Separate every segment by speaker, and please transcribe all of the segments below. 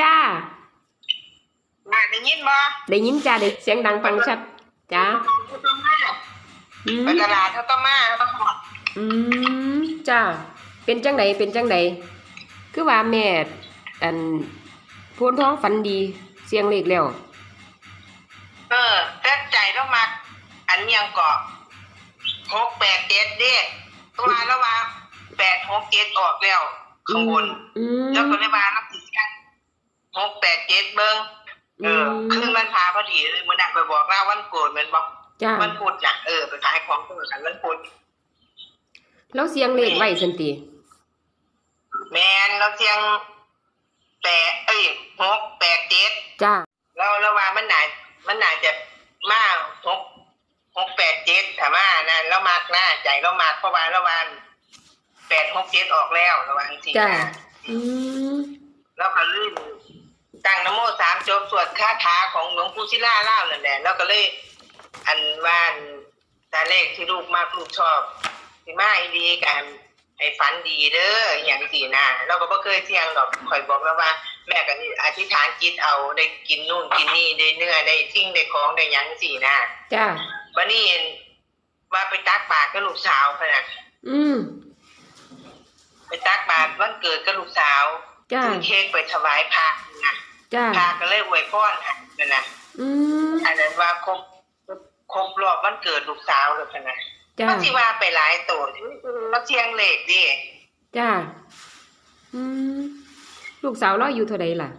Speaker 1: จ้า
Speaker 2: มาได้ยินบ่
Speaker 1: ได้ยินจ้าได้เสียงดังฟังชัดจ้า
Speaker 2: เขาต้องมา
Speaker 1: อืม
Speaker 2: ไปตลาดเขาต้องมาเขาต้องหอด
Speaker 1: อืมจ้าเป็นจังไดเป็นจังไดคือว่าแม่อันพวนท้องฝันดีเสียงเล็กแล้ว
Speaker 2: เออแต่ใจเรามักอันเมียงเกาะหกแปดเจ็ดเด้ตัวแล้วว่าแปดหกเจ็ดออกแล้วข้างบน
Speaker 1: อืม
Speaker 2: แล้วก็เลยว่านับสิกัน หกแปดเจ็ดเบิ้งเอออ
Speaker 1: ม
Speaker 2: คืนมันพาพอดีเลยมันดักไปบอกเล่าวันโกรธมันบอก
Speaker 1: จ้า
Speaker 2: วันพุธน่ะเออไปขายของตัวกันวันพุธ
Speaker 1: แล้วเสียงเล็กไว้สันติ
Speaker 2: แมนเราเสียงแปดเอ้ยหกแปดเจ็ด
Speaker 1: จ้า
Speaker 2: เราเราว่ามันหนามันหนาจะมาหกหกแปดเจ็ดถามว่านั่นเรามากหน้าใจเรามากเพราะว่าเราวันแปดหกเจ็ดออกแล้วระวังสิ
Speaker 1: จ้า
Speaker 2: นะ
Speaker 1: อืม
Speaker 2: แล้วก็ลื่น ตั้งนโมสามจบสวดคาถาของหลวงปู่ศิลาเล่านั่นแหละแล้วก็เลย อันว่านตาเลขที่ลูกมากลูกชอบที่มาอีดีกันให้ฝันดีเด้ออย่างสี่นะเราก็บ่เคยเที่ยงดอกคอยบอกแล้วว่า แม่ก็นี่อธิษฐานจิตเอาได้กินนู่นกินนี่ได้เนื้อได้สิ่งได้ของได้หยังสี่นะ
Speaker 1: จ้า
Speaker 2: วันนี้ว่าไปตักบาตรกับลูกสาวพะนะ
Speaker 1: อืม
Speaker 2: ไปตักบาตรวันเกิดกับลูกสาว
Speaker 1: จ้า
Speaker 2: ซื้อเค้กไปถวายพระนะ
Speaker 1: จ้า
Speaker 2: พระก็เลยอวยพรให้นั่นนะ
Speaker 1: อืม
Speaker 2: อันนั้นว่าครบครบรอบวันเกิดลูกสาวเลยพะนะ
Speaker 1: จ้า
Speaker 2: มันสิว่าไปหลายตัวแล้วเชียงเลขดิ
Speaker 1: จ้าอืมลูกสาวเราอายู่เท่าใดล่ะ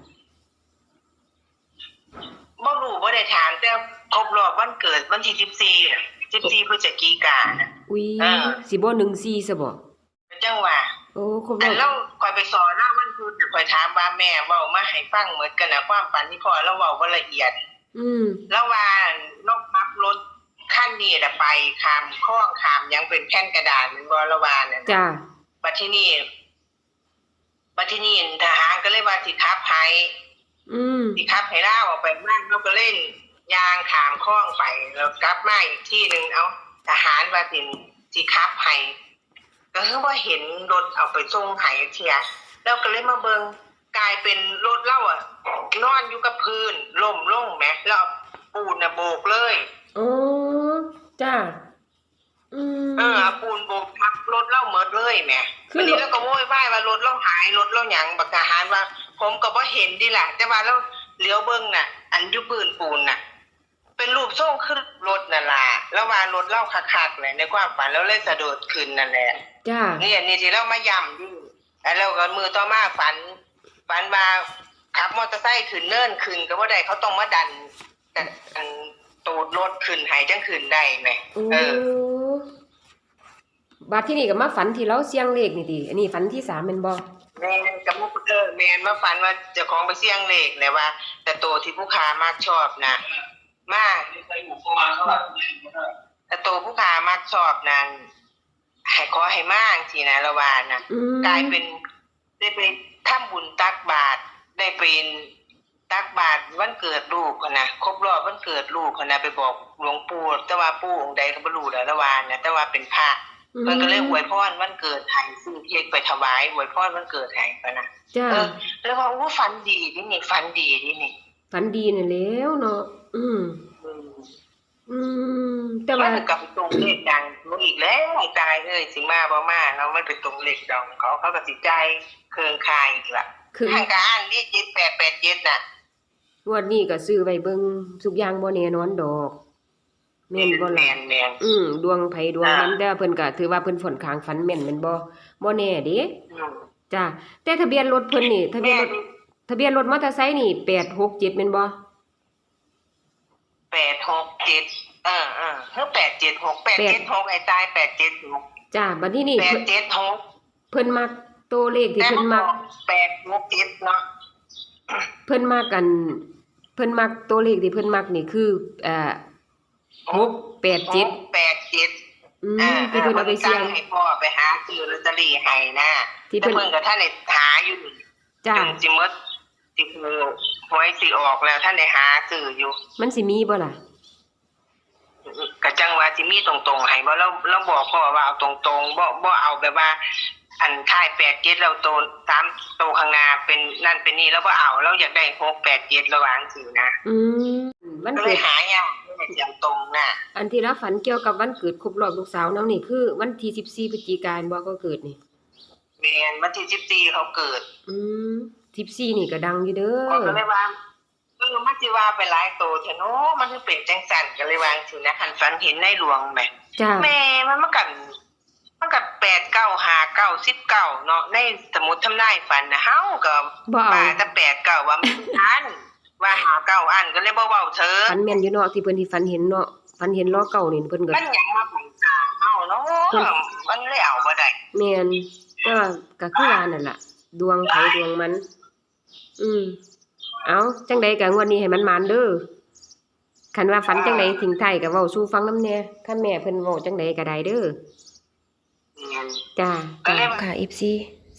Speaker 2: บ่รู้บ่ได้ถามแต่ครบรอบวันเกิดวันที่สิบสี่สิบสี่พฤศจิกายนน่ะ
Speaker 1: อุ้ย
Speaker 2: อ่า
Speaker 1: สิบ่หนึ่งสี่ซะบ่
Speaker 2: จังว่า
Speaker 1: โอ้ครบร
Speaker 2: อั
Speaker 1: อนบ
Speaker 2: เราคอยไปสอนเล่า วันพุธคอยถามว่าแม่เว้ามาให้ฟังเหมือนกันนะความฝันที่พ่อเราเว้าบ่ละเอียด
Speaker 1: อืม
Speaker 2: แล้วว่านกพับรถขั้นนี้น่ะไปขามคล้องขามหยังเป็นแผ่นกระดาษแมันบ่ละวานั่น
Speaker 1: จ้า
Speaker 2: บัดที่นี่บัดที่นี่ทหารก็เลยว่าสิขับให้
Speaker 1: อืม
Speaker 2: สิขับให้ล่าออกไปบ้านเราก็เล่นยางขามคล้องไปแล้วกลับมาอีกที่หนึ่งเอาทหารว่าสิสิขับให้ก็คือว่าเห็นรถเอาไปส่งให้เทีย แล้วก็เลยมาเบิงกลายเป็นรถเล่าอะ นอนอยู่กับพื้นล่มลงแหมแล้วเอาปูนน่ะโบกเลย
Speaker 1: โอ้จ้าอืม
Speaker 2: เออเอาปูนโบกทับรถเล่าเมิดเลยแหม
Speaker 1: คือ
Speaker 2: วันนี้แล้วก็โวยวายว่ารถเล่าหายรถเล่าหยังบักทหารว่า ผมก็บ่เห็นดิล่ะ แต่ว่าเราเลี้ยวเบิ่งน่ะ อันอยู่ปืนปูนน่ะ เป็นรูปทรงขึ้นรถนั่นล่ะแล้วว่ารถเล่าคักๆเลยในความฝันแล้วเลยสะดุดขึ้นนั่นแหละ
Speaker 1: จ้า
Speaker 2: นี่อันนี้ที่เรามาย้ำอยู่ แล้วเราก็มือต่อมาฝัน ฝันว่าขับมอเตอร์ไซค์ขึ้นเนินขึ้นก็บ่ได้เขาต้องมาดันแต่อันตูดรถขึ้นให้จังขึ้นได้ไหม
Speaker 1: โอ้
Speaker 2: เออ
Speaker 1: บาดที่นี่ก็มาฝันที่เราเสียงเลขนี่ดิอันนี้ฝันที่สามเป็นบ่
Speaker 2: แมนกับมุกเออแมนมาฝันว่าเจะของไปเสี่ยงเลขเลยว่า แต่ตัวที่ผู้ค้ามากชอบนะมากแต่ตัวผู้ค้ามากชอบนั้น ให้ขอให้มากสินะละวานนะ
Speaker 1: อืม
Speaker 2: กลายเป็นได้ไปทำบุญตักบาตรได้เป็นตักบาตรวันเกิดลูกหั้นนะครบรอบวันเกิดลูกหั้นนะไปบอกหลวงปู่แต่ว่าปู่องค์ใดก็บ่รู้แล้วละวานนะแต่ว่าเป็นพระเพิ่นก็เลยอวยพรวันเกิดให้ซื้อเค้กไปถวายอวยพรวันเกิดให้ปะนะ
Speaker 1: จ้า
Speaker 2: เออแล้วว่าอู้ฝันดีนี่นี่ฝันดีนี่นี่
Speaker 1: ฝันดีนี่แหล้วเนาะอืม
Speaker 2: อืม
Speaker 1: อืม แต่
Speaker 2: แต่ว่า
Speaker 1: ว่า
Speaker 2: กับตรงเลขดังมันอีกแล้วตายเอ้ยสิมาบ่มาเนาะมันเป็นตรงเลขดังเขาเขาก็สิใจเครืองคายอีกล่ะ
Speaker 1: คือ
Speaker 2: ทางการเรียก7887น่ะ
Speaker 1: งวดนี้ก็ซื้อไว้เบิ่งทุกอย่างบ่แน่นอนดอกแม่นบ่
Speaker 2: แม่
Speaker 1: ล่ะ
Speaker 2: นแม่น
Speaker 1: อืมดวงไผดวงมัน
Speaker 2: อ่า
Speaker 1: แต่ว่าเพิ่นก็ถือว่าเพิ่นฝนข้างฝันแม่นแม่นบ่บ่แน่เด้
Speaker 2: อืม
Speaker 1: จ้าแต่ทะเบียนรถเพิ่นนี่ ทะเบียนรถทะเบียนรถมอเตอร์ไซค์นี่867แม่นบ่
Speaker 2: 867เออเออเฮ้อ876 876ไอ้ตาย876
Speaker 1: จ้าบัดนี้นี่เพิ่น
Speaker 2: 876
Speaker 1: เพิ่นมักตัวเลขที่
Speaker 2: แต่
Speaker 1: เพิ่น
Speaker 2: มัน
Speaker 1: มัก
Speaker 2: 867เนาะ
Speaker 1: เพิ่นมักกัน เพิ่นมักตัวเลขที่เพิ่นมักนี่คือเอ่อ687
Speaker 2: แปดเจ็ด
Speaker 1: อืม
Speaker 2: อ่า
Speaker 1: ที่เพิ่นเอาไปเสี่ยง
Speaker 2: ให้พ่อไปหาซื้อลอตเตอรี่ให้นะ
Speaker 1: ที่
Speaker 2: แต่
Speaker 1: เพิ่น
Speaker 2: เพิ่นกับท่านได้หาอยู่
Speaker 1: จ้า
Speaker 2: จนสิหมดสิคือหวยสิออกแล้วท่านได้หาซื้ออยู่
Speaker 1: มันสิมีบ่ล่ะ
Speaker 2: กะ จังว่าสิมีตรงๆให้บ่เราเราบอกพ่อว่าเอาตรงๆบ่บ่เอาแบบว่า อันท้ายแปดเจ็ดเราโตสามโตข้างหน้าเป็นนั่นเป็นนี่แล้วก็เอาเราอยากได้หกแปดเจ็ดระหว่างสินะ
Speaker 1: อืมวัน
Speaker 2: ก็เล
Speaker 1: เกิ
Speaker 2: ย
Speaker 1: ด
Speaker 2: หายากไม่ได้อย่างตรงน่ะ
Speaker 1: อันที่เราฝันเกี่ยวกับวันเกิดครบรอบลูกสาวน้ำนี่คือ วันที่สิบสี่พฤศจิกายนบ่ก็เกิดนี่
Speaker 2: เรียนวันที่สิบสี่เขาเกิด
Speaker 1: อืมสิบสี่นี่ก็ดังอยู่เด้
Speaker 2: ก็
Speaker 1: อ
Speaker 2: เลยว่า เออมันสิว่าไปหลายโตเถอะเนาะมันคือเป็นจังสันก็เลยวาจังสินะหันฝันเห็นในหลวงแหม
Speaker 1: จ้า
Speaker 2: แม่มันมากันมันกับแปดเก้าหาเก้าสิบเก้าเนาะในสมุดทำนายฝันนะเฮาก็
Speaker 1: บ่เอา
Speaker 2: ว่าแต่แปดเก้าว่ามันอันว่าหาเก้าอันก็เลยบ่เว้าเธอ
Speaker 1: ฝันแม่นอยู่เนาะที่เพิ่นที่ฝันเห็นเนาะฝันเห็นล้อเก่านี่เพิ่นก็
Speaker 2: มันหยังมาบังตาเฮาเนาะมันเลยเอาบ่ได้
Speaker 1: แม่นก็ก็คือว่านั่นล่ะ ดวงไผดวงมัน อืม เอาจังใดก็งวดนี้ให้มันมานเด้อคันว่าฝันจังใดทิ้งท้ายก็เว้าสู่ฟังนำแหน่คันแม่เพิ่นเว้าจังใดก็ได้เด้อ
Speaker 2: เนี่ย
Speaker 1: จ้า
Speaker 2: ก็เลยว่า
Speaker 1: ค่ะ FC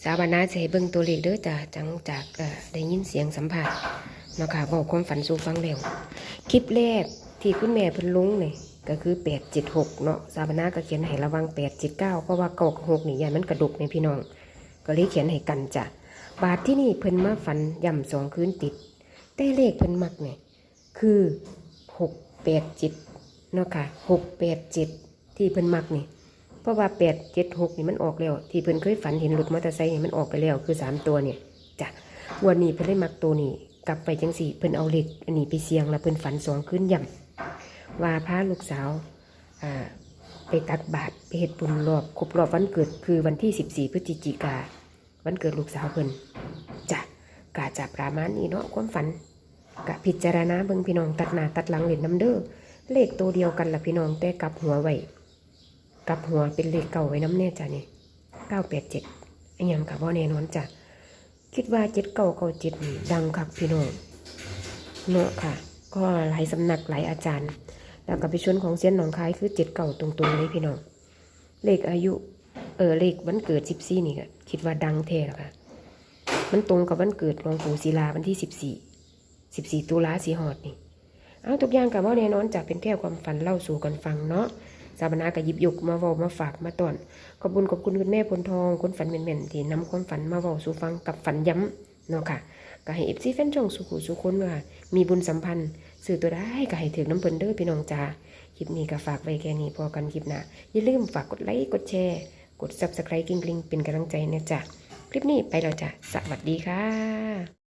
Speaker 1: สาวบานาจะให้เบิ่งตัวเลขเด้อจ้าจังจากเอ่อได้ยินเสียงสัมภาษณ์เนาะค่ะเว้าความฝันสู่ฟังแล้วคลิปแรกที่คุณแม่เพิ่นลงนี่ก็คือ876เนาะสาวบานาก็เขียนให้ระวัง879เพราะว่าเก้ากับ6นี่ยานมันกระดกในพี่น้อง ก็เลยเขียนให้กันจ้ะบาทที่นี่เพิ่นมาฝันย่ำสองคืนติด แต่เลขเพิ่นมักเนี่ยคือ687เจ็ดเนาะค่ะ687ที่เพิ่นมักนี่เพราะว่าแปดเจ็ดหกนี่มันออกแล้ว ที่เพิ่นเคยฝันเห็นรถมอเตอร์ไซค์นี่มันออกไปแล้วคือสามตัวเนี่ยจ้ะวันนี้เพิ่นได้มักตัวนี้กลับไปจังสี่เพิ่นเอาเหล็กอันนี้ไปเสียงแล้วเพิ่นฝันสองขึ้นย่ำว่าพาลูกสาวอ่าไปตักบาตรไปเฮ็ดบุญรอบครบรอบวันเกิดคือวันที่สิบสี่พฤศจิกาวันเกิดลูกสาวเพิ่น กาจะประมาณนี้เนาะความฝันกะพิจารณาเบิ่งพี่น้องตัดหน้าตัดหลังเล่นน้ำเด้อเลขตัวเดียวกันละพี่น้องแต่กลับหัวไว้กลับหัวเป็นเลขเก่าไว้น้ำแน่จ้ะนี่เก้าแปดเจ็ดอันยังกับว่าแน่นอนจ้ะคิดว่าเจ็ดเก้าเก้าเจ็ดนี่ดังคักพี่น้องเนาะค่ะ ก็หลายสำนักหลายอาจารย์ แล้วก็ไปชวนของเซียนหนองคายคือเจ็ดเก่าตรงๆเลยพี่น้องเลขอายุเออเลขวันเกิดสิบสี่นี่ก็คิดว่าดังแท้แล้วค่ะ มันตรงกับวันเกิดหลวงปู่ศิลาวันที่สิบสี่สิบสี่ตุลาสีหอดนี่ เอาทุกอย่างกับว่าแน่นอนจะเป็นแค่ความฝันเล่าสู่กันฟังเนาะสาบนาก็หยิบยกมาเว้ามาฝากมาตอน ขอบคุณขอบคุณคุณแม่พลทองคุณฝันเหม่นๆที่นำความฝันมาเว้าสู่ฟังกับฝันย้ำเนาะค่ะก็ให้เอฟซีแฟนช่องสุขุสุคนว่ามีบุญสัมพันธ์สื่อตัวได้ก็ให้ถึงน้ำเพิ่นเด้อพี่น้องจ้าคลิปนี้ก็ฝากไว้แค่นี้พอกันคลิปหน้าอย่าลืมฝากกดไลค์กดแชร์ กด subscribe กริ๊งๆเป็นกำลังใจนะจ๊ะ คลิปนี้ไปแล้วจ้ะสวัสดีค่ะ